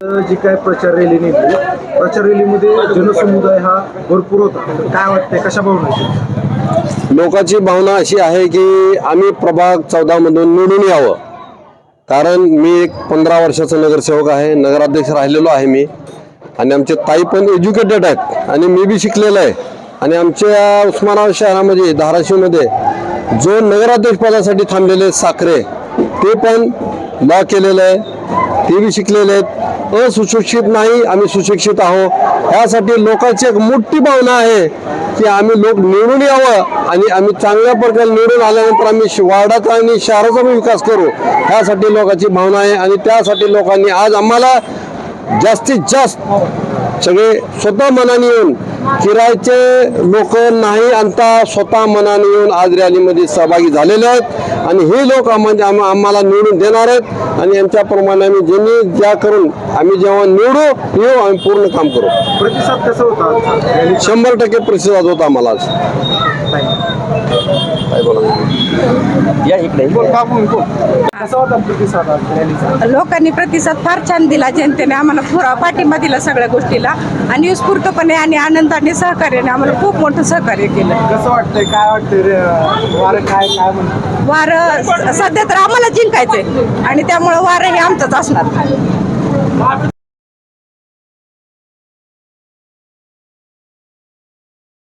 जी काय प्रचार रॅली निघली प्रचार रॅलीमध्ये जनसमुदाय हा भरपूर होता. काय वाटतंय कशा भावना लोकांची भावना अशी आहे की आम्ही प्रभाग चौदामधून निवडून यावं. कारण मी एक पंधरा वर्षाचा नगरसेवक आहे नगराध्यक्ष राहिलेलो आहे मी. आणि आमचे ताई पण एज्युकेटेड आहेत. आणि मी बी शिकलेलो आहे. आणि आमच्या उस्मानाबाद शहरामध्ये धाराशिवमध्ये जो नगराध्यक्ष पदासाठी थांबलेले साखरे ते पण लॉ केलेलं आहे. ते बी शिकलेले आहेत. असुशिक्षित नाही आम्ही सुशिक्षित आहोत. यासाठी लोकांची एक मोठी भावना आहे की आम्ही लोक निवडून यावं आणि आम्ही चांगल्या प्रकारे निवडून आल्यानंतर आम्ही श- वार्डाचा आणि शहराचा पण विकास करू. ह्यासाठी लोकांची भावना आहे आणि त्यासाठी लोकांनी आज आम्हाला जास्तीत जास्त सगळे स्वतः मनाने येऊन किरायचे लोक नाही आणता स्वतः मनाने येऊन आज रॅलीमध्ये सहभागी झालेले आहेत. आणि हे लोक आम्हा- आम्हा- आम्हाला निवडून देणार आहेत. आणि यांच्याप्रमाणे आम्ही ज्यांनी ज्या करून आम्ही जेव्हा निवडू येऊ आम्ही पूर्ण काम करू. प्रतिसाद कसा होता? शंभर टक्के प्रतिसाद होता आम्हाला आज. काय बोला आज रॅलीचा? लोकांनी प्रतिसाद फार छान दिला जनतेने आम्हाला पुरा पाठिंबा दिला सगळ्या गोष्टीला. आणि उत्स्फूर्तपणे आणि आनंदाने सहकार्याने आम्हाला खूप मोठं सहकार्य केलं. कसं वाटतंय काय वाटतंय? वारं काय काय म्हणतं वारं स- सध्या तर आम्हाला जिंकायचंय. आणि त्यामुळं वारं हे आमचंच असणार.